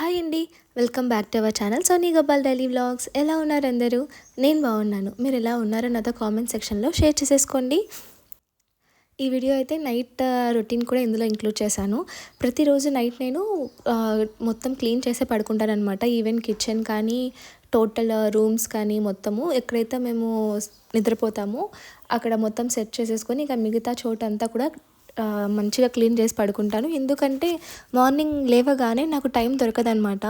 Hi అండి. Welcome back to our channel Soni Gopal daily vlogs. ఎలా ఉన్నారు అందరూ? నేను బాగున్నాను. మీరు ఎలా ఉన్నారో నాతో కామెంట్ సెక్షన్లో షేర్ చేసేసుకోండి. ఈ వీడియో అయితే నైట్ రొటీన్ కూడా ఇందులో ఇంక్లూడ్ చేశాను. ప్రతిరోజు నైట్ నేను మొత్తం క్లీన్ చేసే పడుకుంటానమాట ఈవెన్ కిచెన్ కానీ టోటల్ రూమ్స్ కానీ మొత్తము ఎక్కడైతే మేము నిద్రపోతామో అక్కడ మొత్తం సెట్ చేసేసుకొని ఇక మిగతా చోట అంతా కూడా మంచిగా క్లీన్ చేసి పడుకుంటాను. ఎందుకంటే మార్నింగ్ లేవగానే నాకు టైం దొరకదనమాట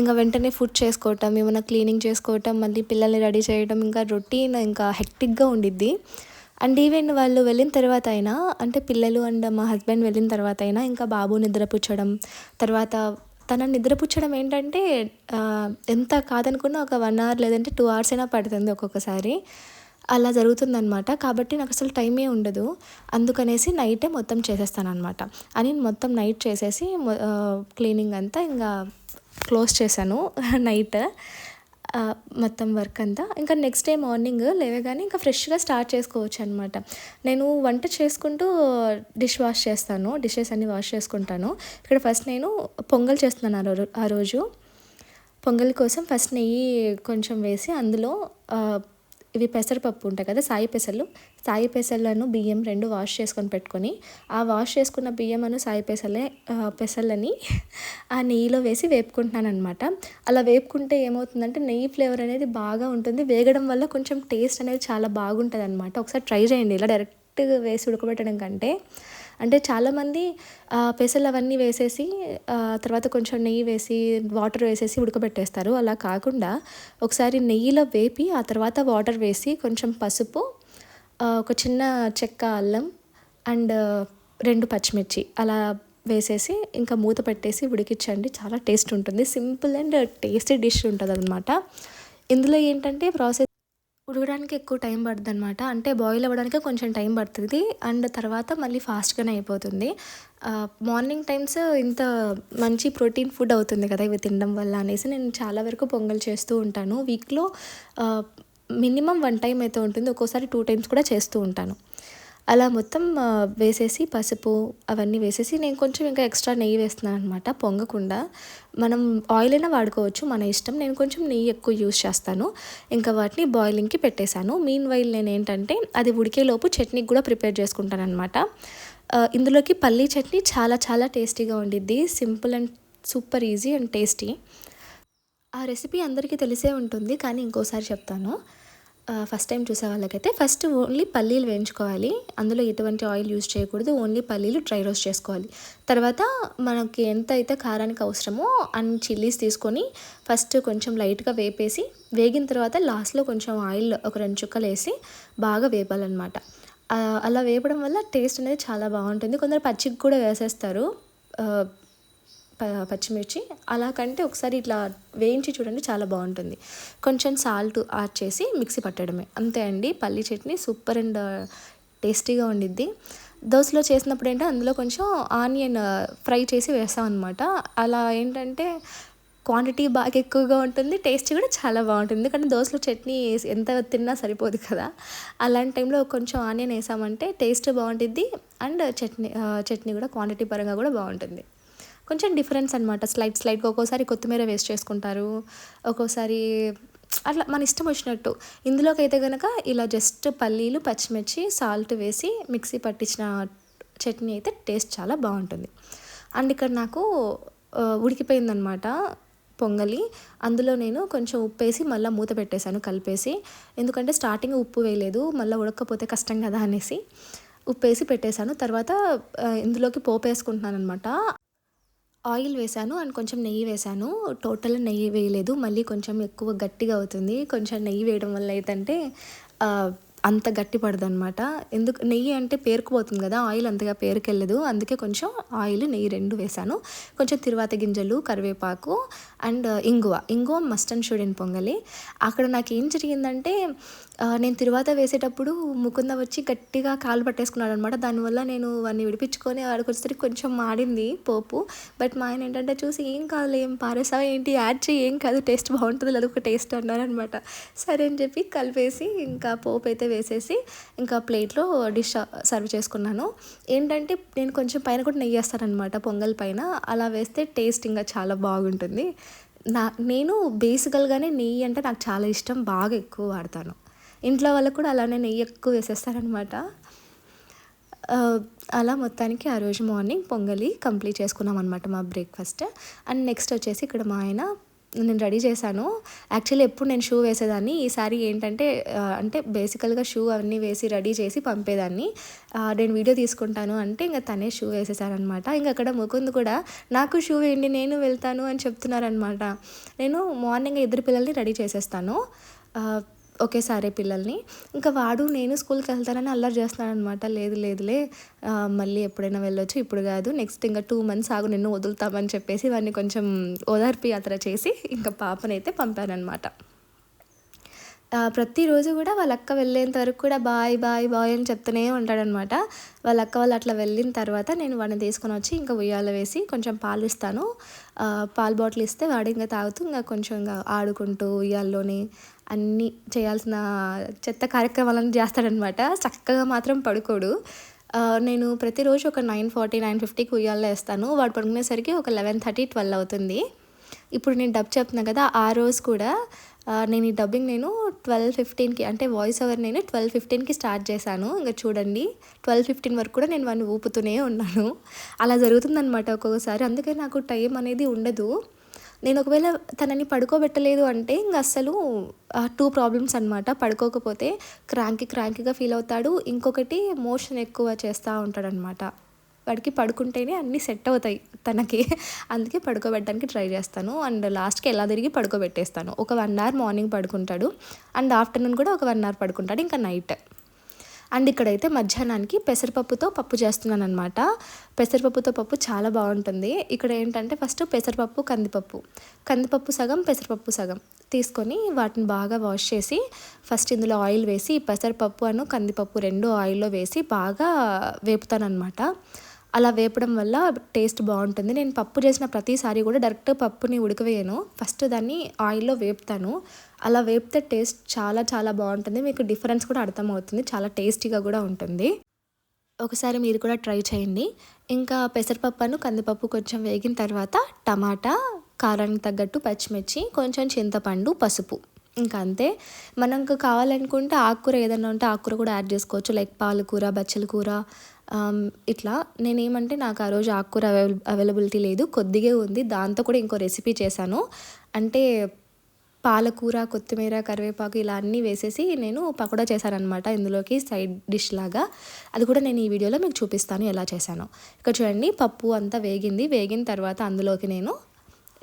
ఇంకా వెంటనే ఫుడ్ చేసుకోవటం ఏమైనా క్లీనింగ్ చేసుకోవటం మళ్ళీ పిల్లల్ని రెడీ చేయడం ఇంకా రొటీన్ ఇంకా హెక్టిక్గా ఉండిద్ది. అండ్ ఈవెన్ వాళ్ళు వెళ్ళిన తర్వాత అయినా అంటే పిల్లలు అండ్ మా హస్బెండ్ వెళ్ళిన తర్వాత అయినా ఇంకా బాబు నిద్రపుచ్చడం తర్వాత తన నిద్రపుచ్చడం ఏంటంటే ఎంత కాదనుకున్నా ఒక వన్ అవర్ లేదంటే టూ అవర్స్ అయినా పడుతుంది ఒక్కొక్కసారి. అలా జరుగుతుందనమాట కాబట్టి నాకు అసలు టైమే ఉండదు. అందుకనేసి నైటే మొత్తం చేసేస్తానమాట అనమాట అని మొత్తం నైట్ చేసేసి క్లీనింగ్ అంతా ఇంకా క్లోజ్ చేశాను నైట్. మొత్తం వర్క్ అంతా. ఇంకా నెక్స్ట్ డే మార్నింగ్ లేవగానే ఇంకా ఫ్రెష్గా స్టార్ట్ చేసుకోవచ్చు అనమాట నేను వంట చేసుకుంటూ డిష్ వాష్ చేస్తాను. డిషెస్ అన్ని వాష్ చేసుకుంటాను. ఇక్కడ ఫస్ట్ నేను పొంగల్ చేస్తున్నాను ఆ రోజు. పొంగల్ కోసం ఫస్ట్ నెయ్యి కొంచెం వేసి అందులో ఇవి పెసరపప్పు ఉంటాయి కదా సాయి పెసలు సాయి పెసలను బియ్యం రెండు వాష్ చేసుకొని పెట్టుకొని ఆ వాష్ చేసుకున్న బియ్యం అను సాయి పెసలే పెసలని ఆ నెయ్యిలో వేసి వేపుకుంటున్నాను అనమాట అలా వేపుకుంటే ఏమవుతుందంటే నెయ్యి ఫ్లేవర్ అనేది బాగా ఉంటుంది. వేగడం వల్ల కొంచెం టేస్ట్ అనేది చాలా బాగుంటుంది అనమాట ఒకసారి ట్రై చేయండి. ఇలా డైరెక్ట్గా వేసి ఉడకబెట్టడం కంటే అంటే చాలామంది పెసలు అవన్నీ వేసేసి తర్వాత కొంచెం నెయ్యి వేసి వాటర్ వేసేసి ఉడకబెట్టేస్తారు. అలా కాకుండా ఒకసారి నెయ్యిలో వేపి ఆ తర్వాత వాటర్ వేసి కొంచెం పసుపు ఒక చిన్న చెక్క అల్లం అండ్ రెండు పచ్చిమిర్చి అలా వేసేసి ఇంకా మూత పెట్టేసి ఉడికించండి. చాలా టేస్ట్ ఉంటుంది. సింపుల్ అండ్ టేస్టీ డిష్ ఉంటుంది అనమాట ఇందులో ఏంటంటే ప్రాసెస్ ఉడకడానికి ఎక్కువ టైం పడుతుంది అనమాట అంటే బాయిల్ అవ్వడానికి కొంచెం టైం పడుతుంది. అండ్ తర్వాత మళ్ళీ ఫాస్ట్గానే అయిపోతుంది. మార్నింగ్ టైమ్స్ ఇంత మంచి ప్రోటీన్ ఫుడ్ అవుతుంది కదా ఇవి తినడం వల్ల అనేసి నేను చాలా వరకు పొంగల్ చేస్తూ ఉంటాను. వీక్లో మినిమం వన్ టైం అయితే ఉంటుంది. ఒక్కోసారి టూ టైమ్స్ కూడా చేస్తూ ఉంటాను. అలా మొత్తం వేసేసి పసుపు అవన్నీ వేసేసి నేను కొంచెం ఇంకా ఎక్స్ట్రా నెయ్యి వేస్తున్నాను అనమాట పొంగకుండా. మనం ఆయిల్ అయినా వాడుకోవచ్చు మన ఇష్టం. నేను కొంచెం నెయ్యి ఎక్కువ యూస్ చేస్తాను. ఇంకా వాటిని బాయిలింగ్కి పెట్టేశాను. మీన్ వైల్ నేను ఏంటంటే అది ఉడికేలోపు చట్నీకి కూడా ప్రిపేర్ చేసుకుంటాను అనమాట ఇందులోకి పల్లీ చట్నీ చాలా చాలా టేస్టీగా ఉండిద్ది. Simple and super easy and tasty ఆ రెసిపీ అందరికీ తెలిసే ఉంటుంది కానీ ఇంకోసారి చెప్తాను. ఫస్ట్ టైం చూసే వాళ్ళకైతే ఫస్ట్ ఓన్లీ పల్లీలు వేయించుకోవాలి. అందులో ఎటువంటి ఆయిల్ యూజ్ చేయకూడదు. ఓన్లీ పల్లీలు డ్రై రోస్ట్ చేసుకోవాలి. తర్వాత మనకి ఎంత అయితే కారానికి అవసరమో అన్ని చిల్లీస్ తీసుకొని ఫస్ట్ కొంచెం లైట్గా వేపేసి వేగిన తర్వాత లాస్ట్లో కొంచెం ఆయిల్ ఒక రెండు చుక్కలు వేసి బాగా వేపాలన్నమాట. అలా వేపడం వల్ల టేస్ట్ అనేది చాలా బాగుంటుంది. కొందరు పచ్చికి కూడా వేసేస్తారు. పచ్చిమిర్చి. అలా కంటే ఒకసారి ఇట్లా వేయించి చూడండి చాలా బాగుంటుంది. కొంచెం సాల్ట్ యాడ్ చేసి మిక్సీ పట్టడమే. అంతే అండి. పల్లి చట్నీ సూపర్ అండ్ టేస్టీగా ఉండిద్ది. దోశలో చేసినప్పుడు ఏంటంటే అందులో కొంచెం ఆనియన్ ఫ్రై చేసి వేస్తామన్నమాట అనమాట అలా ఏంటంటే క్వాంటిటీ బాగా ఎక్కువగా ఉంటుంది. టేస్ట్ కూడా చాలా బాగుంటుంది. ఎందుకంటే దోశలో చట్నీ వేసి- ఎంత తిన్నా సరిపోదు కదా. అలాంటి టైంలో కొంచెం ఆనియన్ వేసామంటే టేస్ట్ బాగుంటుంది అండ్ చట్నీ చట్నీ కూడా క్వాంటిటీ పరంగా కూడా బాగుంటుంది. కొంచెం డిఫరెన్స్ అనమాట స్లైడ్ స్లైడ్గా ఒక్కోసారి కొత్తిమీర వేస్ట్ చేసుకుంటారు. ఒక్కోసారి అట్లా మన ఇష్టం వచ్చినట్టు. ఇందులోకి అయితే కనుక ఇలా జస్ట్ పల్లీలు పచ్చిమిర్చి సాల్ట్ వేసి మిక్సీ పట్టించిన చట్నీ అయితే టేస్ట్ చాలా బాగుంటుంది. అండ్ ఇక్కడ నాకు ఉడికిపోయిందనమాట పొంగలి. అందులో నేను కొంచెం ఉప్పు వేసి మళ్ళీ మూత పెట్టేశాను కలిపేసి. ఎందుకంటే స్టార్టింగ్ ఉప్పు వేయలేదు మళ్ళీ ఉడకపోతే కష్టం కదా అనేసి. ఉప్పు వేసి పెట్టేశాను. తర్వాత ఇందులోకి పోపు వేసుకుంటున్నాను అనమాట ఆయిల్ వేసాను అండ్ కొంచెం నెయ్యి వేసాను. టోటల్ నెయ్యి వేయలేదు. మళ్ళీ కొంచెం ఎక్కువ గట్టిగా అవుతుంది. కొంచెం నెయ్యి వేయడం వల్ల ఏంటంటే అంత గట్టి పడదు అనమాట ఎందుకు నెయ్యి అంటే పేరుకుపోతుంది కదా ఆయిల్ అంతగా పేరుకెళ్ళదు. అందుకే కొంచెం ఆయిల్ నెయ్యి రెండు వేసాను కొంచెం తిరువాత గింజలు కరివేపాకు అండ్ uh, ఇంగువ. ఇంగువ మస్ట్ అండ్ షుడ్ ఇన్ పొంగలి. అక్కడ నాకు ఏం జరిగిందంటే uh, నేను తిరువాత వేసేటప్పుడు ముకుంద వచ్చి గట్టిగా కాలు పట్టేసుకున్నాడు అనమాట దానివల్ల నేను వాడిని విడిపించుకొని వాడికి వచ్చేసరికి కొంచెం మాడింది పోపు. బట్ మా ఆయన ఏంటంటే చూసి ఏం కాదు ఏం పారేసావా ఏంటి? యాడ్ చేయి ఏం కాదు టేస్ట్ బాగుంటుంది అది ఒక టేస్ట్ అన్నారనమాట సరే అని చెప్పి కలిపేసి ఇంకా పోపు అయితే వేసేసి ఇంకా ప్లేట్లో డిష్ సర్వ్ చేసుకున్నాను. ఏంటంటే నేను కొంచెం పైన కూడా నెయ్యి వేస్తానమాట పొంగల్ పైన. అలా వేస్తే టేస్ట్ ఇంకా చాలా బాగుంటుంది. నా నేను బేసికల్గానే నెయ్యి అంటే నాకు చాలా ఇష్టం బాగా ఎక్కువ వాడతాను. ఇంట్లో వాళ్ళకు కూడా అలానే నెయ్యి ఎక్కువ వేసేస్తారనమాట అలా మొత్తానికి ఆ రోజు మార్నింగ్ పొంగలి కంప్లీట్ చేసుకున్నాం అనమాట మా బ్రేక్ఫాస్ట్. అండ్ నెక్స్ట్ వచ్చేసి ఇక్కడ మా ఆయన నేను రెడీ చేశాను. యాక్చువల్లీ ఎప్పుడు నేను షూ వేసేదాన్ని ఈసారి ఏంటంటే అంటే బేసికల్గా షూ అవన్నీ వేసి రెడీ చేసి పంపేదాన్ని. నేను వీడియో తీసుకుంటాను అంటే ఇంకా తనే షూ వేసేసారనమాట. ఇంకా అక్కడ ముకుంద్ కూడా నాకు షూ వేయండి నేను వెళ్తాను అని చెప్తున్నారనమాట. నేను మార్నింగ్ ఇద్దరు పిల్లల్ని రెడీ చేసేస్తాను. ఒకేసారి పిల్లల్ని. ఇంకా వాడు నేను స్కూల్కి వెళ్తానని అల్లరి చేస్తున్నాను అనమాట లేదు లేదులే మళ్ళీ ఎప్పుడైనా వెళ్ళొచ్చు ఇప్పుడు కాదు. నెక్స్ట్ ఇంకా టూ మంత్స్ ఆగు నిన్ను వదులుతామని చెప్పేసి వాడిని కొంచెం ఓదార్పు యాత్ర చేసి ఇంకా పాపనైతే పంపానమాట ప్రతిరోజు కూడా వాళ్ళ అక్క వెళ్ళేంత వరకు కూడా బాయ్ బాయ్ బాయ్ అని చెప్తూనే ఉంటాడనమాట. వాళ్ళ అక్క వాళ్ళు అట్లా వెళ్ళిన తర్వాత నేను వాడిని తీసుకొని వచ్చి ఇంకా ఉయ్యాల వేసి కొంచెం పాలు ఇస్తాను. పాలు బాటిల్ ఇస్తే వాడు ఇంకా తాగుతూ ఇంకా కొంచెం ఇంకా ఆడుకుంటూ ఉయ్యాల్లోని అన్నీ చేయాల్సిన చెత్త కార్యక్రమాలను చేస్తాడనమాట. చక్కగా మాత్రం పడుకోడు. నేను ప్రతిరోజు ఒక నైన్ ఫార్టీ నైన్ ఫిఫ్టీకి ఉయ్యాల్లో వేస్తాను. వాడు పడుకునేసరికి ఒక లెవెన్ థర్టీ ట్వెల్వ్ అవుతుంది. ఇప్పుడు నేను డబ్ చెప్తున్నా కదా ఆ రోజు కూడా నేను ఈ డబ్బింగ్ నేను ట్వెల్వ్ ఫిఫ్టీన్కి అంటే వాయిస్ ఓవర్ నేను ట్వెల్వ్ ఫిఫ్టీన్కి స్టార్ట్ చేశాను. ఇంకా చూడండి ట్వెల్వ్ ఫిఫ్టీన్ వరకు కూడా నేను వాడిని ఊపుతూనే ఉన్నాను. అలా జరుగుతుందనమాట ఒక్కొక్కసారి. అందుకే నాకు టైం అనేది ఉండదు. నేను ఒకవేళ తనని పడుకోబెట్టలేదు అంటే ఇంకా అస్సలు టూ ప్రాబ్లమ్స్ అనమాట పడుకోకపోతే క్రాంకి క్రాంకిగా ఫీల్ అవుతాడు. ఇంకొకటి మోషన్ ఎక్కువ చేస్తూ ఉంటాడనమాట వాడికి పడుకుంటేనే అన్నీ సెట్ అవుతాయి తనకి. అందుకే పడుకోబెట్టడానికి ట్రై చేస్తాను. అండ్ లాస్ట్కి ఎలా తిరిగి పడుకోబెట్టేస్తాను. ఒక వన్ అవర్ మార్నింగ్ పడుకుంటాడు. అండ్ ఆఫ్టర్నూన్ కూడా ఒక వన్ అవర్ పడుకుంటాడు. ఇంకా నైట్. అండ్ ఇక్కడైతే మధ్యాహ్నానికి పెసరపప్పుతో పప్పు చేస్తున్నాను అనమాట పెసరపప్పుతో పప్పు చాలా బాగుంటుంది. ఇక్కడ ఏంటంటే ఫస్ట్ పెసరపప్పు కందిపప్పు. కందిపప్పు సగం పెసరపప్పు సగం తీసుకొని వాటిని బాగా వాష్ చేసి ఫస్ట్ ఇందులో ఆయిల్ వేసి పెసరపప్పు అను కందిపప్పు రెండు ఆయిల్లో వేసి బాగా వేపుతానమాట అలా వేపడం వల్ల టేస్ట్ బాగుంటుంది. నేను పప్పు చేసిన ప్రతిసారి కూడా డైరెక్ట్ పప్పుని ఉడకవేయను. ఫస్ట్ దాన్ని ఆయిల్లో వేపుతాను. అలా వేపితే టేస్ట్ చాలా చాలా బాగుంటుంది. మీకు డిఫరెన్స్ కూడా అర్థమవుతుంది. చాలా టేస్టీగా కూడా ఉంటుంది. ఒకసారి మీరు కూడా ట్రై చేయండి. ఇంకా పెసరపప్పును కందిపప్పు కొంచెం వేగిన తర్వాత టమాటా కారానికి తగ్గట్టు పచ్చిమిర్చి కొంచెం చింతపండు పసుపు. ఇంకా అంతే. మనకు కావాలనుకుంటే ఆకుకూర ఏదైనా ఉంటే ఆకుకూర కూడా యాడ్ చేసుకోవచ్చు. లైక్ పాలకూర బచ్చల కూర ఇట్లా నేనేమంటే నాకు ఆ రోజు ఆకుకూర అవైలబిలిటీ లేదు. కొద్దిగా ఉంది. దాంతో కూడా ఇంకో రెసిపీ చేశాను. అంటే పాలకూర కొత్తిమీర కరివేపాకు ఇలా అన్నీ వేసేసి నేను పకోడా చేశానమాట ఇందులోకి సైడ్ డిష్ లాగా. అది కూడా నేను ఈ వీడియోలో మీకు చూపిస్తాను ఎలా చేశాను. ఇక్కడ చూడండి పప్పు అంతా వేగింది. వేగిన తర్వాత అందులోకి నేను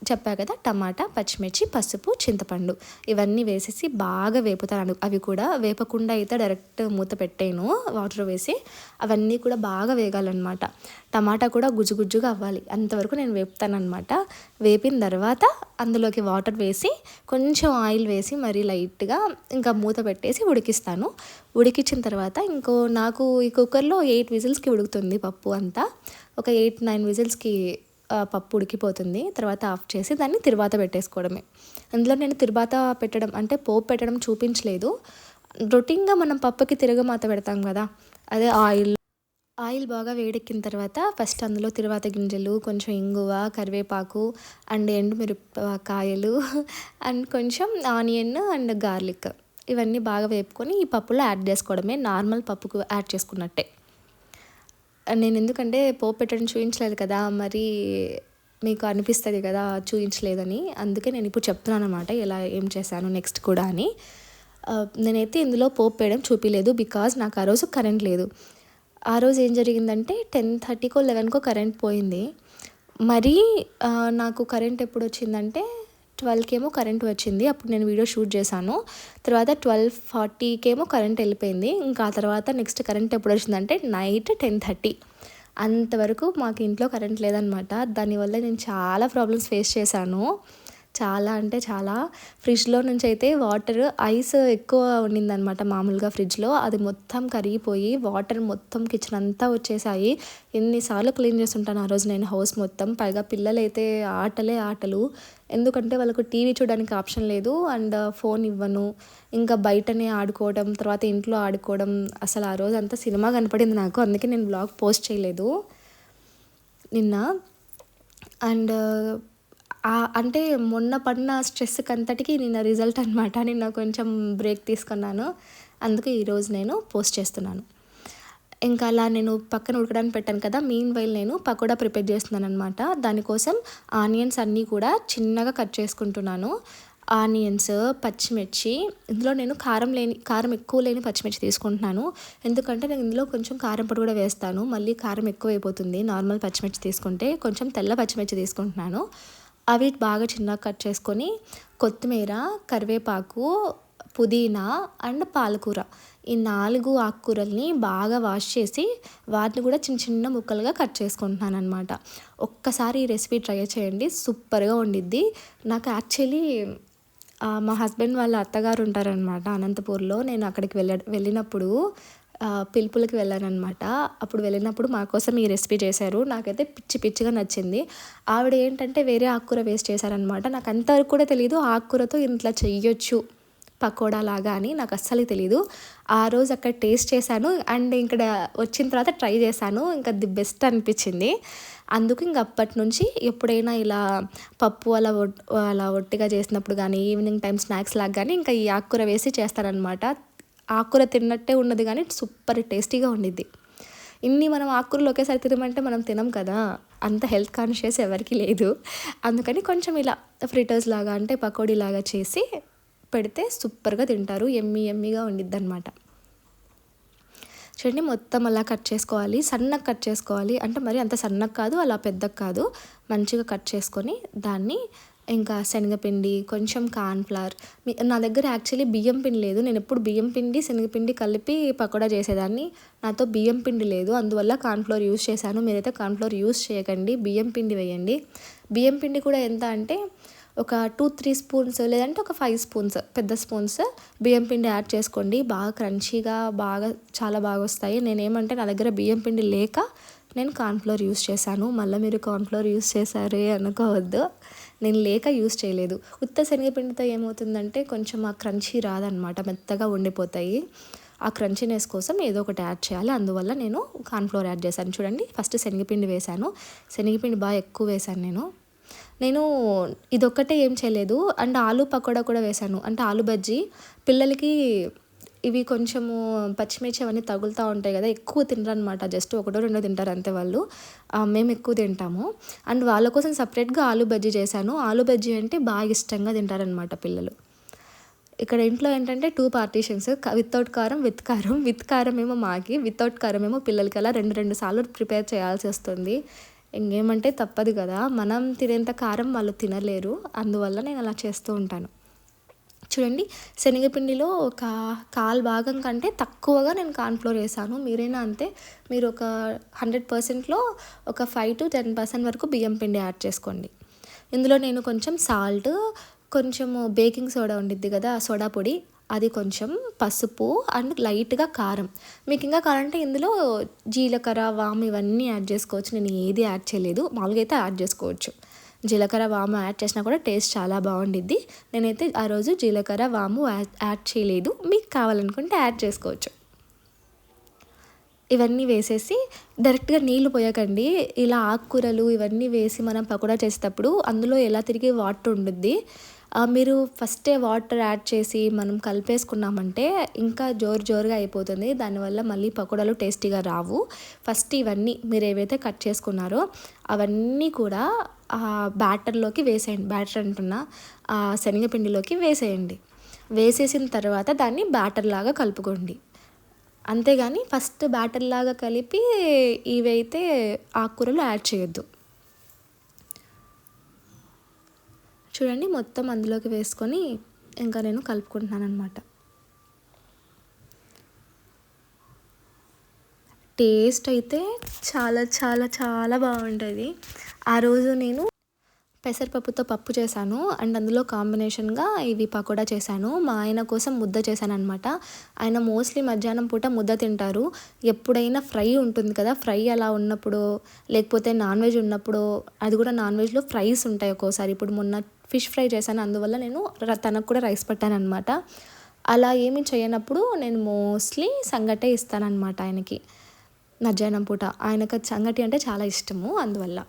చెప్పా కదా టమాటా పచ్చిమిర్చి పసుపు చింతపండు. ఇవన్నీ వేసేసి బాగా వేపుతాను. అవి కూడా వేపకుండా అయితే డైరెక్ట్ మూత పెట్టాను వాటర్ వేసి అవన్నీ కూడా బాగా వేగాలన్నమాట. టమాటా కూడా గుజ్జుగుజ్జుగా అవ్వాలి. అంతవరకు నేను వేపుతానమాట వేపిన తర్వాత అందులోకి వాటర్ వేసి కొంచెం ఆయిల్ వేసి మరీ లైట్గా ఇంకా మూత పెట్టేసి ఉడికిస్తాను. ఉడికించిన తర్వాత ఇంకో నాకు ఈ కుక్కర్లో ఎయిట్ విజిల్స్కి ఉడుకుతుంది పప్పు అంతా. ఒక ఎయిట్ నైన్ విజిల్స్కి పప్పు ఉడికిపోతుంది. తర్వాత ఆఫ్ చేసి దాన్ని తిరువాత పెట్టేసుకోవడమే. అందులో నేను తిరువాత పెట్టడం అంటే పోపు పెట్టడం చూపించలేదు. రొటీన్గా మనం పప్పుకి తిరగమాత పెడతాం కదా అదే ఆయిల్. ఆయిల్ బాగా వేడెక్కిన తర్వాత ఫస్ట్ అందులో తిరువాత గింజలు కొంచెం ఇంగువ కరివేపాకు అండ్ ఎండుమిరపకాయలు అండ్ కొంచెం ఆనియన్ అండ్ గార్లిక్. ఇవన్నీ బాగా వేపుకొని ఈ పప్పులో యాడ్ చేసుకోవడమే. నార్మల్ పప్పుకు యాడ్ చేసుకున్నట్టే. నేను ఎందుకంటే పోపు పెట్టడం చూపించలేదు కదా మరి మీకు అనిపిస్తుంది కదా చూపించలేదని అందుకే నేను ఇప్పుడు చెప్తున్నాను అనమాట ఎలా ఏం చేశాను నెక్స్ట్ కూడా అని. నేనైతే ఇందులో పోపు వేయడం చూపించలేదు బికాజ్ నాకు ఆ రోజు కరెంట్ లేదు. ఆ రోజు ఏం జరిగిందంటే టెన్ థర్టీకో లెవెన్కో కరెంట్ పోయింది. మరీ నాకు కరెంట్ ఎప్పుడు వచ్చిందంటే ట్వెల్వ్కేమో కరెంట్ వచ్చింది. అప్పుడు నేను వీడియో షూట్ చేశాను. తర్వాత ట్వెల్వ్ ఫార్టీకేమో కరెంట్ వెళ్ళిపోయింది. ఇంకా ఆ తర్వాత నెక్స్ట్ కరెంట్ ఎప్పుడు వచ్చిందంటే నైట్ టెన్ థర్టీ. అంతవరకు మాకు ఇంట్లో కరెంట్ లేదనమాట దానివల్ల నేను చాలా ప్రాబ్లమ్స్ ఫేస్ చేశాను. చాలా అంటే చాలా. ఫ్రిడ్జ్లో నుంచి అయితే వాటర్ ఐస్ ఎక్కువ ఉండిందనమాట మామూలుగా ఫ్రిడ్జ్లో. అది మొత్తం కరిగిపోయి వాటర్ మొత్తం కిచెన్ అంతా వచ్చేసాయి. ఎన్నిసార్లు క్లీన్ చేస్తుంటాను ఆ రోజు నేను హౌస్ మొత్తం. పైగా పిల్లలైతే ఆటలే ఆటలు. ఎందుకంటే వాళ్ళకు టీవీ చూడడానికి ఆప్షన్ లేదు. అండ్ ఫోన్ ఇవ్వను. ఇంకా బయటనే ఆడుకోవడం తర్వాత ఇంట్లో ఆడుకోవడం. అసలు ఆ రోజు అంతా సినిమా కనపడింది నాకు. అందుకే నేను బ్లాగ్ పోస్ట్ చేయలేదు. నిన్న. అండ్ అంటే మొన్న పడిన స్ట్రెస్కి అంతటికి నిన్న రిజల్ట్ అనమాట నిన్న కొంచెం బ్రేక్ తీసుకున్నాను. అందుకే ఈరోజు నేను పోస్ట్ చేస్తున్నాను. ఇంకా అలా నేను పక్కన ఉడకడానికి పెట్టాను కదా మీన్ వైల్ నేను పకోడా ప్రిపేర్ చేస్తున్నాను అనమాట దానికోసం ఆనియన్స్ అన్నీ కూడా చిన్నగా కట్ చేసుకుంటున్నాను. ఆనియన్స్ పచ్చిమిర్చి ఇందులో నేను కారం లేని కారం ఎక్కువ లేని పచ్చిమిర్చి తీసుకుంటున్నాను. ఎందుకంటే నేను ఇందులో కొంచెం కారం పొడి కూడా వేస్తాను. మళ్ళీ కారం ఎక్కువ అయిపోతుంది నార్మల్ పచ్చిమిర్చి తీసుకుంటే కొంచెం తెల్ల పచ్చిమిర్చి తీసుకుంటున్నాను. అవి బాగా చిన్నగా కట్ చేసుకొని కొత్తిమీర కరివేపాకు పుదీనా అండ్ పాలకూర. ఈ నాలుగు ఆకుకూరల్ని బాగా వాష్ చేసి వాటిని కూడా చిన్న చిన్న ముక్కలుగా కట్ చేసుకుంటున్నాను అనమాట ఒక్కసారి ఈ రెసిపీ ట్రై చేయండి. సూపర్గా ఉండిద్ది. నాకు యాక్చువల్లీ మా హస్బెండ్ వాళ్ళ అత్తగారు ఉంటారనమాట అనంతపూర్లో. నేను అక్కడికి వెళ్ళ వెళ్ళినప్పుడు పిలుపులకి వెళ్ళానమాట అప్పుడు వెళ్ళినప్పుడు మా కోసం ఈ రెసిపీ చేశారు. నాకైతే పిచ్చి పిచ్చిగా నచ్చింది. ఆవిడ ఏంటంటే వేరే ఆకుకూర వేస్ట్ చేశారనమాట నాకు అంతవరకు కూడా తెలియదు ఆకుకూరతో ఇంట్లో చెయ్యొచ్చు పకోడా లాగా అని. నాకు అస్సలు తెలియదు ఆ రోజు అక్కడ టేస్ట్ చేశాను. అండ్ ఇక్కడ వచ్చిన తర్వాత ట్రై చేశాను. ఇంకా ది బెస్ట్ అనిపించింది. అందుకు ఇంక అప్పటి నుంచి ఎప్పుడైనా ఇలా పప్పు అలా అలా ఒట్టిగా చేసినప్పుడు కానీ ఈవినింగ్ టైం స్నాక్స్ లాగా కానీ ఇంకా ఈ ఆకుకూర వేసి చేస్తారనమాట ఆకుర తిన్నట్టే ఉన్నది కానీ సూపర్ టేస్టీగా ఉండిద్ది. ఇన్ని మనం ఆకుకూరలు ఒకేసారి తినమంటే మనం తినం కదా. అంత హెల్త్ కాన్షియస్ ఎవరికి లేదు. అందుకని కొంచెం ఇలా ఫ్రిటర్స్ లాగా అంటే పకోడీ లాగా చేసి పెడితే సూపర్గా తింటారు. ఎమ్మి ఎమ్మిగా ఉండిద్ది అనమాట చూడండి మొత్తం అలా కట్ చేసుకోవాలి. సన్నగా కట్ చేసుకోవాలి. అంటే మరి అంత సన్నగా కాదు అలా పెద్దగా కాదు. మంచిగా కట్ చేసుకొని దాన్ని ఇంకా శనగపిండి కొంచెం కార్న్ఫ్లవర్. నా దగ్గర యాక్చువల్లీ బియ్యం పిండి లేదు. నేను ఎప్పుడు బియ్యం పిండి శనగపిండి కలిపి పకోడా చేసేదాన్ని. నాతో బియ్యం పిండి లేదు. అందువల్ల కార్న్ఫ్లవర్ యూస్ చేశాను. మీరైతే కార్న్ఫ్లవర్ యూస్ చేయకండి. బియ్యం పిండి వేయండి. బియ్యం పిండి కూడా ఎంత అంటే ఒక టూ త్రీ స్పూన్స్ లేదంటే ఒక ఫైవ్ స్పూన్స్ పెద్ద స్పూన్స్ బియ్యం పిండి యాడ్ చేసుకోండి. బాగా క్రంచీగా బాగా చాలా బాగా వస్తాయి. నేనేమంటే నా దగ్గర బియ్యం పిండి లేక నేను కార్న్ఫ్లోర్ యూస్ చేశాను. మళ్ళీ మీరు కార్న్ఫ్లోర్ యూస్ చేశారే అనుకోవద్దు. నేను లేక యూస్ చేయలేదు. ఉత్త శనగపిండితో ఏమవుతుందంటే కొంచెం ఆ క్రంచీ రాదనమాట మెత్తగా ఉండిపోతాయి. ఆ క్రంచీనెస్ కోసం ఏదో ఒకటి యాడ్ చేయాలి. అందువల్ల నేను కార్న్ఫ్లోర్ యాడ్ చేశాను. చూడండి ఫస్ట్ శనగపిండి వేశాను. శనగపిండి బాగా ఎక్కువ వేశాను నేను. నేను ఇదొక్కటే ఏం చేయలేదు. అండ్ ఆలు పకోడా కూడా వేశాను. అంటే ఆలు బజ్జీ పిల్లలకి ఇవి కొంచెము పచ్చిమిర్చి అవన్నీ తగులుతూ ఉంటాయి కదా ఎక్కువ తినరనమాట జస్ట్ ఒకటో రెండో తింటారు అంతే వాళ్ళు. మేము ఎక్కువ తింటాము. అండ్ వాళ్ళ కోసం సపరేట్గా ఆలు బజ్జీ చేశాను. ఆలు బజ్జీ అంటే బాగా ఇష్టంగా తింటారనమాట పిల్లలు. ఇక్కడ ఇంట్లో ఏంటంటే టూ పార్టీషన్స్ వితౌట్ కారం విత్ కారం. విత్ కారం ఏమో మాకి వితౌట్ కారం ఏమో పిల్లలకి అలా రెండు రెండు సార్లు ప్రిపేర్ చేయాల్సి వస్తుంది. ఇంకేమంటే తప్పదు కదా. మనం తినేంత కారం వాళ్ళు తినలేరు. అందువల్ల నేను అలా చేస్తూ ఉంటాను. చూడండి. శనగపిండిలో ఒక కాల్ భాగం కంటే తక్కువగా నేను కార్న్ఫ్లోర్ వేసాను. మీరైనా అంతే మీరు ఒక హండ్రెడ్ పర్సెంట్లో ఒక ఫైవ్ టు టెన్ పర్సెంట్ వరకు బియ్యం పిండి యాడ్ చేసుకోండి. ఇందులో నేను కొంచెం సాల్ట్ కొంచెము బేకింగ్ సోడా ఉండిద్ది కదా సోడా పొడి అది కొంచెం పసుపు అండ్ లైట్గా కారం. మీకు ఇంకా కావాలంటే ఇందులో జీలకర్ర వాము ఇవన్నీ యాడ్ చేసుకోవచ్చు. నేను ఏది యాడ్ చేయలేదు మామూలుగా అయితే యాడ్ చేసుకోవచ్చు. జీలకర్ర వాము యాడ్ చేసినా కూడా టేస్ట్ చాలా బాగుండిద్ది. నేనైతే ఆ రోజు జీలకర్ర వాము యాడ్ చేయలేదు. మీకు కావాలనుకుంటే యాడ్ చేసుకోవచ్చు. ఇవన్నీ వేసేసి డైరెక్ట్గా నీళ్ళు పోయకండి. ఇలా ఆకుకూరలు ఇవన్నీ వేసి మనం పకోడా చేసేటప్పుడు అందులో ఎలా తిరిగి వాటర్ ఉండుద్ది మీరు ఫస్టే వాటర్ యాడ్ చేసి మనం కలిపేసుకున్నామంటే ఇంకా జోరు జోరుగా అయిపోతుంది. దానివల్ల మళ్ళీ పకోడాలు టేస్టీగా రావు. ఫస్ట్ ఇవన్నీ మీరు ఏవైతే కట్ చేసుకున్నారో అవన్నీ కూడా బ్యాటర్లోకి వేసేయండి. బ్యాటర్ అంటున్న శనగపిండిలోకి వేసేయండి. వేసేసిన తర్వాత దాన్ని బ్యాటర్ లాగా కలుపుకోండి. అంతేగాని ఫస్ట్ బ్యాటర్ లాగా కలిపి ఇవైతే ఆకుకూరలు యాడ్ చేయొద్దు. చూడండి మొత్తం అందులోకి వేసుకొని ఇంకా నేను కలుపుకుంటున్నాను అనమాట టేస్ట్ అయితే చాలా చాలా చాలా బాగుంటుంది. ఆ రోజు నేను పెసరపప్పుతో పప్పు చేశాను. అండ్ అందులో కాంబినేషన్గా ఇవి పకోడా చేశాను. మా ఆయన కోసం ముద్ద చేశాను అనమాట ఆయన మోస్ట్లీ మధ్యాహ్నం పూట ముద్ద తింటారు. ఎప్పుడైనా ఫ్రై ఉంటుంది కదా ఫ్రై అలా ఉన్నప్పుడు లేకపోతే నాన్ వెజ్ ఉన్నప్పుడు అది కూడా నాన్ వెజ్లో ఫ్రైస్ ఉంటాయి ఒక్కోసారి. ఇప్పుడు మొన్న ఫిష్ ఫ్రై చేశాను. అందువల్ల నేను తనకు కూడా రైస్ పెట్టాను అనమాట అలా ఏమి చేయనప్పుడు నేను మోస్ట్లీ సంగటే ఇస్తానన్నమాట ఆయనకి. మధ్యాహ్నం పూట. ఆయనకు సంగటి అంటే చాలా ఇష్టము అందువల్ల.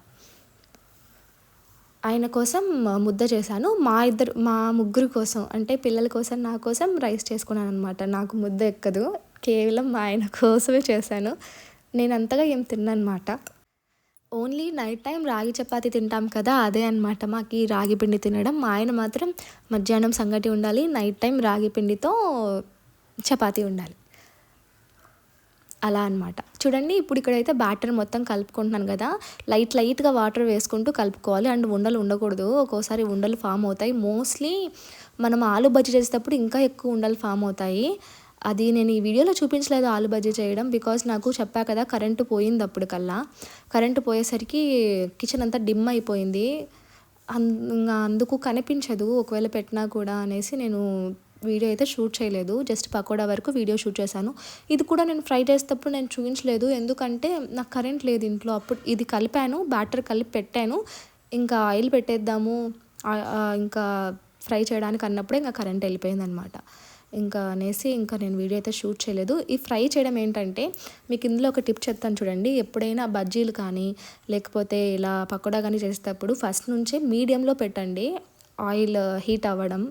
ఆయన కోసం ముద్ద చేశాను. మా ఇద్దరు మా ముగ్గురు కోసం అంటే పిల్లల కోసం నా కోసం రైస్ చేసుకున్నాను అనమాట నాకు ముద్ద ఎక్కదు. కేవలం మా ఆయన కోసమే చేశాను. నేను అంతగా ఏం తిన్నమాట ఓన్లీ నైట్ టైం రాగి చపాతి తింటాం కదా అదే అనమాట మాకు ఈ రాగి పిండి తినడం. మా ఆయన మాత్రం మధ్యాహ్నం సంగటి ఉండాలి నైట్ టైం రాగి పిండితో చపాతి ఉండాలి. అలా అనమాట చూడండి ఇప్పుడు ఇక్కడైతే బ్యాటర్ మొత్తం కలుపుకుంటున్నాను కదా. లైట్ లైట్గా వాటర్ వేసుకుంటూ కలుపుకోవాలి. అండ్ ఉండలు ఉండకూడదు. ఒక్కోసారి ఉండలు ఫామ్ అవుతాయి. మోస్ట్లీ మనం ఆలు బజ్జీ చేసేటప్పుడు ఇంకా ఎక్కువ ఉండలు ఫామ్ అవుతాయి. అది నేను ఈ వీడియోలో చూపించలేదు ఆలు బజ్జీ చేయడం బికాస్ నాకు చెప్పా కదా కరెంటు పోయింది అప్పటికల్లా కరెంటు పోయేసరికి కిచెన్ అంతా డిమ్ అయిపోయింది. అందుకు కనిపించదు ఒకవేళ పెట్టినా కూడా అనేసి నేను వీడియో అయితే షూట్ చేయలేదు. జస్ట్ పకోడా వరకు వీడియో షూట్ చేశాను. ఇది కూడా నేను ఫ్రై చేసేటప్పుడు నేను చూపించలేదు. ఎందుకంటే నాకు కరెంట్ లేదు ఇంట్లో. అప్పుడు ఇది కలిపాను బ్యాటర్ కలిపి పెట్టాను. ఇంకా ఆయిల్ పెట్టేద్దాము ఇంకా ఫ్రై చేయడానికి అన్నప్పుడే ఇంకా కరెంట్ వెళ్ళిపోయింది అనమాట ఇంకా అనేసి ఇంకా నేను వీడియో అయితే షూట్ చేయలేదు. ఈ ఫ్రై చేయడం ఏంటంటే మీకు ఇందులో ఒక టిప్ చెప్తాను చూడండి. ఎప్పుడైనా బజ్జీలు కానీ లేకపోతే ఇలా పకోడా కానీ చేసేటప్పుడు ఫస్ట్ నుంచే మీడియంలో పెట్టండి. ఆయిల్ హీట్ అవ్వడం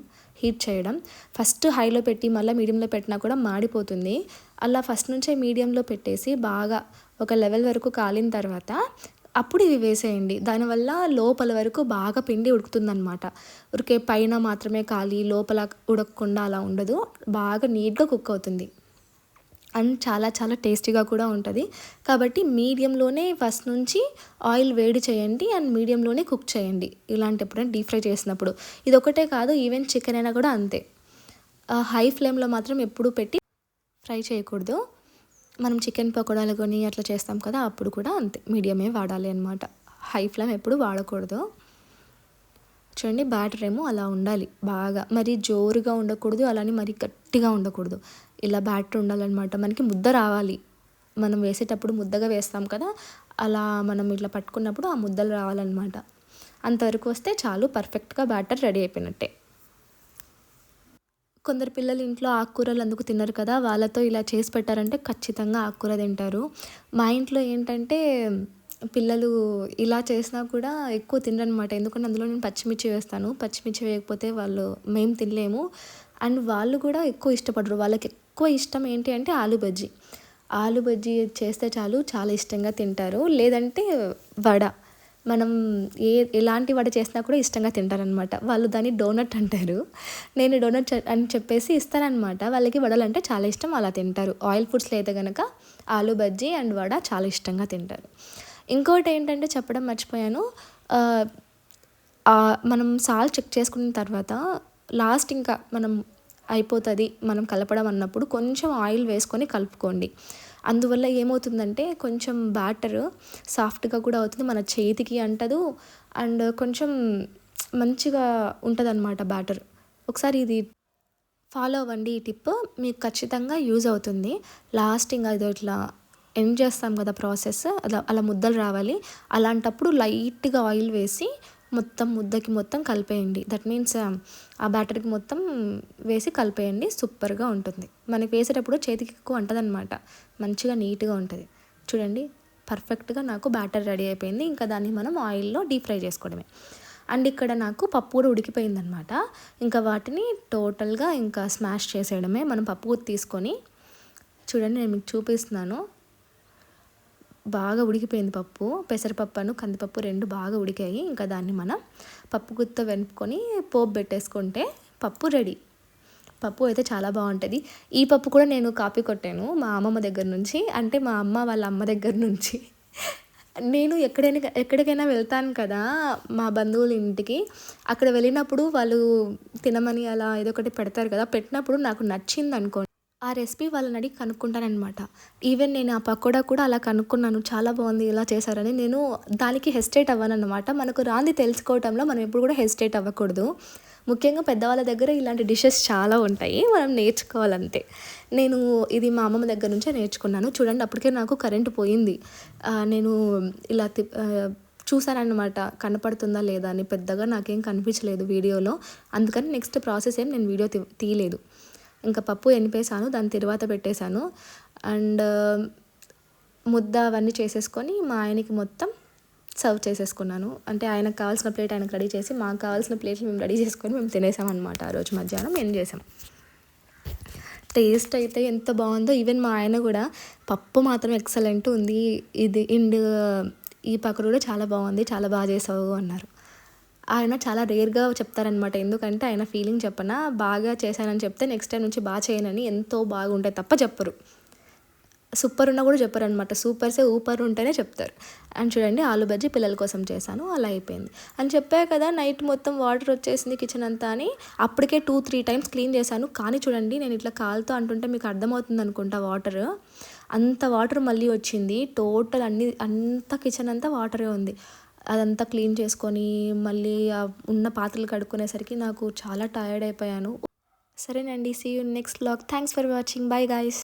హీట్ చేయడం. ఫస్ట్ హైలో పెట్టి మళ్ళీ మీడియంలో పెట్టినా కూడా మాడిపోతుంది. అలా ఫస్ట్ నుంచే మీడియంలో పెట్టేసి బాగా ఒక లెవెల్ వరకు కాలిన తర్వాత అప్పుడు ఇవి వేసేయండి. దానివల్ల లోపల వరకు బాగా పిండి ఉడుకుతుందనమాట ఉరికే పైన మాత్రమే ఖాళీ లోపల ఉడకకుండా అలా ఉండదు. బాగా నీట్గా కుక్ అవుతుంది. అండ్ చాలా చాలా టేస్టీగా కూడా ఉంటుంది. కాబట్టి మీడియంలోనే ఫస్ట్ నుంచి ఆయిల్ వేడి చేయండి. అండ్ మీడియంలోనే కుక్ చేయండి. ఇలాంటప్పుడే డీప్ ఫ్రై చేసినప్పుడు. ఇది ఒకటే కాదు ఈవెన్ చికెన్ అయినా కూడా అంతే. హై ఫ్లేమ్లో మాత్రం ఎప్పుడు పెట్టి ఫ్రై చేయకూడదు. మనం చికెన్ పకోడాలు కొని అట్లా చేస్తాం కదా అప్పుడు కూడా అంతే. మీడియమే వాడాలి అనమాట హై ఫ్లేమ్ ఎప్పుడు వాడకూడదు. చూడండి బ్యాటర్ ఏమో అలా ఉండాలి బాగా. మరి జోరుగా ఉండకూడదు అలానే మరి గట్టిగా ఉండకూడదు. ఇలా బ్యాటర్ ఉండాలన్నమాట. మనకి ముద్ద రావాలి. మనం వేసేటప్పుడు ముద్దగా వేస్తాం కదా అలా మనం ఇట్లా పట్టుకున్నప్పుడు ఆ ముద్దలు రావాలన్నమాట. అంతవరకు వస్తే చాలు పర్ఫెక్ట్గా బ్యాటర్ రెడీ అయిపోయినట్టే. కొందరు పిల్లలు ఇంట్లో ఆకుకూరలు అందుకు తిన్నారు కదా వాళ్ళతో ఇలా చేసి పెట్టారంటే ఖచ్చితంగా ఆకుకూర తింటారు. మా ఇంట్లో ఏంటంటే పిల్లలు ఇలా చేసినా కూడా ఎక్కువ తినరనమాట ఎందుకంటే అందులో నేను పచ్చిమిర్చి వేస్తాను. పచ్చిమిర్చి వేయకపోతే వాళ్ళు మేము తినలేము. అండ్ వాళ్ళు కూడా ఎక్కువ ఇష్టపడరు. వాళ్ళకి ఎక్కువ ఇష్టం ఏంటి అంటే ఆలు బజ్జీ. ఆలు బజ్జీ చేస్తే చాలు చాలా ఇష్టంగా తింటారు. లేదంటే వడ. మనం ఏ ఎలాంటి వడ చేసినా కూడా ఇష్టంగా తింటారనమాట వాళ్ళు దాన్ని డోనట్ అంటారు. నేను డోనట్ అని చెప్పేసి ఇస్తానమాట వాళ్ళకి వడలు అంటే చాలా ఇష్టం అలా తింటారు. ఆయిల్ ఫుడ్స్లో అయితే కనుక ఆలు బజ్జీ అండ్ వడ చాలా ఇష్టంగా తింటారు. ఇంకోటి ఏంటంటే చెప్పడం మర్చిపోయాను. మనం సాల్ చెక్ చేసుకున్న తర్వాత లాస్ట్ ఇంకా మనం అయిపోతుంది మనం కలపడం అన్నప్పుడు కొంచెం ఆయిల్ వేసుకొని కలుపుకోండి. అందువల్ల ఏమవుతుందంటే కొంచెం బ్యాటర్ సాఫ్ట్గా కూడా అవుతుంది. మన చేతికి అంటదు. అండ్ కొంచెం మంచిగా ఉంటుంది అనమాట బ్యాటర్. ఒకసారి ఇది ఫాలో అవ్వండి ఈ టిప్. మీకు ఖచ్చితంగా యూజ్ అవుతుంది. లాస్ట్ ఇంకా ఇట్లా ఎండ్ చేస్తాం కదా ప్రాసెస్. అలా అలా ముద్దలు రావాలి. అలాంటప్పుడు లైట్గా ఆయిల్ వేసి మొత్తం ముద్దకి మొత్తం కలిపేయండి. దట్ మీన్స్ um, ఆ బ్యాటర్కి మొత్తం వేసి కలిపేయండి. సూపర్గా ఉంటుంది. మనకి వేసేటప్పుడు చేతికి ఎక్కువ అనమాట మంచిగా నీట్గా ఉంటుంది. చూడండి పర్ఫెక్ట్గా నాకు బ్యాటర్ రెడీ అయిపోయింది. ఇంకా దాన్ని మనం ఆయిల్లో డీప్ ఫ్రై చేసుకోవడమే. అండ్ ఇక్కడ నాకు పప్పు కూడా ఉడికిపోయిందనమాట ఇంకా వాటిని టోటల్గా ఇంకా స్మాష్ చేసేయడమే. మనం పప్పు తీసుకొని చూడండి నేను మీకు చూపిస్తున్నాను. బాగా ఉడికిపోయింది పప్పు. పెసరపప్పును కందిపప్పు రెండు బాగా ఉడికాయి. ఇంకా దాన్ని మనం పప్పు గుత్త వెనుపుకొని పోపు పెట్టేసుకుంటే పప్పు రెడీ. పప్పు అయితే చాలా బాగుంటుంది. ఈ పప్పు కూడా నేను కాపీ కొట్టాను మా అమ్మమ్మ దగ్గర నుంచి. అంటే మా అమ్మ వాళ్ళ అమ్మ దగ్గర నుంచి. నేను ఎక్కడైనా ఎక్కడికైనా వెళ్తాను కదా మా బంధువుల ఇంటికి. అక్కడ వెళ్ళినప్పుడు వాళ్ళు తినమని అలా ఏదో ఒకటి పెడతారు కదా. పెట్టినప్పుడు నాకు నచ్చింది అనుకోండి ఆ రెసిపీ వాళ్ళని అడిగి కనుక్కుంటానమాట ఈవెన్ నేను ఆ పకోడా కూడా అలా కనుక్కున్నాను. చాలా బాగుంది ఇలా చేశారని. నేను దానికి హెస్టేట్ అవ్వనమాట మనకు రాంది తెలుసుకోవటంలో మనం ఎప్పుడు కూడా హెస్టేట్ అవ్వకూడదు. ముఖ్యంగా పెద్దవాళ్ళ దగ్గర ఇలాంటి డిషెస్ చాలా ఉంటాయి. మనం నేర్చుకోవాలంతే. నేను ఇది మా అమ్మమ్మ దగ్గర నుంచే నేర్చుకున్నాను. చూడండి అప్పటికే నాకు కరెంటు పోయింది. నేను ఇలా తి కనపడుతుందా లేదా అని. పెద్దగా నాకేం కనిపించలేదు వీడియోలో. అందుకని నెక్స్ట్ ప్రాసెస్ ఏం నేను వీడియో తీ తీయలేదు. ఇంకా పప్పు ఎనిపేసాను దాని తర్వాత పెట్టేశాను. అండ్ ముద్ద అవన్నీ చేసేసుకొని మా ఆయనకి మొత్తం సర్వ్ చేసేసుకున్నాను. అంటే ఆయనకు కావాల్సిన ప్లేట్ ఆయనకు రెడీ చేసి మాకు కావాల్సిన ప్లేట్లు మేము రెడీ చేసుకొని మేము తినేసామన్నమాట ఆ రోజు మధ్యాహ్నం ఏం చేసాం. టేస్ట్ అయితే ఎంత బాగుందో ఈవెన్ మా ఆయన కూడా పప్పు మాత్రం ఎక్సలెంట్ ఉంది. ఇది ఇండ్ ఈ పక్కన కూడా చాలా బాగుంది చాలా బాగా చేసావు అన్నారు. ఆయన చాలా రేర్గా చెప్తారనమాట ఎందుకంటే ఆయన ఫీలింగ్ చెప్పనా బాగా చేశానని చెప్తే నెక్స్ట్ టైం నుంచి బాగా చేయనని ఎంతో బాగుంటాయి తప్ప చెప్పరు. సూపర్ ఉన్నా కూడా చెప్పరు అనమాట సూపర్సే ఊపర్ ఉంటేనే చెప్తారు. అండ్ చూడండి ఆలు బజ్జీ పిల్లల కోసం చేశాను. అలా అయిపోయింది. అని చెప్పా కదా నైట్ మొత్తం వాటర్ వచ్చేసింది కిచెన్ అంతా అని. అప్పటికే టూ త్రీ టైమ్స్ క్లీన్ చేశాను. కానీ చూడండి నేను ఇట్లా కాలుతో అంటుంటే మీకు అర్థమవుతుంది అనుకుంటా వాటర్ అంత వాటర్ మళ్ళీ వచ్చింది. టోటల్ అన్ని అంత కిచెన్ అంతా వాటరే ఉంది. అదంతా క్లీన్ చేసుకొని మళ్ళీ ఉన్న పాత్రలు కడుక్కునేసరికి నాకు చాలా టైర్డ్ అయిపోయాను. సరేనండి see you next blog thanks for watching bye guys